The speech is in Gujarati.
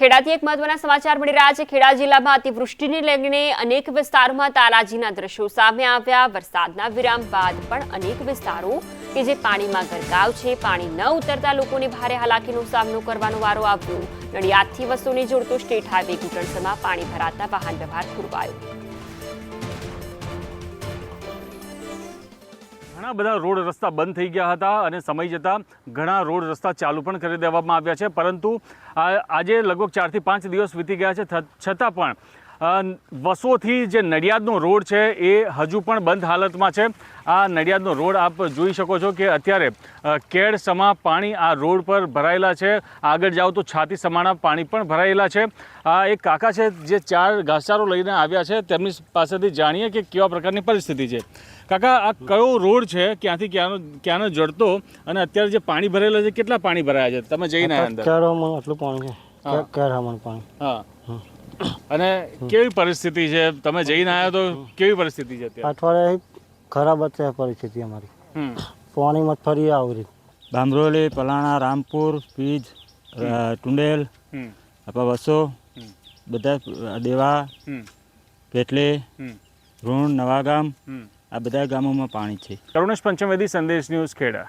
ખેડાથી એક મહત્વના સમાચાર મળી રહ્યા છે. ખેડા જિલ્લામાં અતિવૃષ્ટિને લઈને અનેક વિસ્તારોમાં તારાજીના દ્રશ્યો સામે આવ્યા. વરસાદના વિરામ બાદ પણ અનેક વિસ્તારો કે જે પાણીમાં ગરકાવ છે, પાણી ન ઉતરતા લોકોને ભારે હાલાકીનો સામનો કરવાનો વારો આવ્યો. નડિયાદથી વસ્તુને જોડતો સ્ટેટ હાઈવે ઘૂંટણસમાં પાણી ભરાતા વાહન વ્યવહાર ખોરવાયો. ઘણા બધા રોડ રસ્તા બંધ થઈ ગયા હતા અને સમય જતાં ઘણા રોડ રસ્તા ચાલુ પણ કરી દેવામાં આવ્યા છે. પરંતુ આજે લગભગ ચારથી પાંચ દિવસ વીતી ગયા છે. છતાં પણ વર્ષોથી જે નડિયાદનો રોડ છે એ હજુ પણ બંધ હાલતમાં છે. આ નડિયાદનો રોડ આપ જોઈ શકો છો કે અત્યારે કેડ કેળ સમા પાણી આ રોડ પર ભરાયેલા છે. આગળ જાઓ તો છાતી સમાણા પાણી પણ ભરાયેલા છે. આ એક કાકા છે જે ચાર ઘાસચારો લઈને આવ્યા છે. તેમની પાસેથી જાણીએ કે કેવા પ્રકારની પરિસ્થિતિ છે. કાકા આ કયો રોડ છે? ક્યાંથી ક્યાંનો ક્યાંનો જડતો? અને અત્યારે જે પાણી ભરેલા છે કેટલા પાણી ભરાયા છે? તમે જઈને આટલું પાણી છે. પાણી. હા. અને કેવી પરિસ્થિતિ છે? તમે જઈને આવ્યા તો કેવી પરિસ્થિતિ છે અત્યારે? અઠવાડિયે ખરાબ જ છે પરિસ્થિતિ અમારી. પાણીમાં ફરી આવરી બામરોલી પલાણા રામપુર પીજ ટુંડેલ. આપણા વસો બધા દેવા પેટલે પેટલી ઋણ નવાગામ આ બધા ગામોમાં પાણી છે. કરુણેશ પંચમવેદી સંદેશ ન્યૂઝ ખેડા.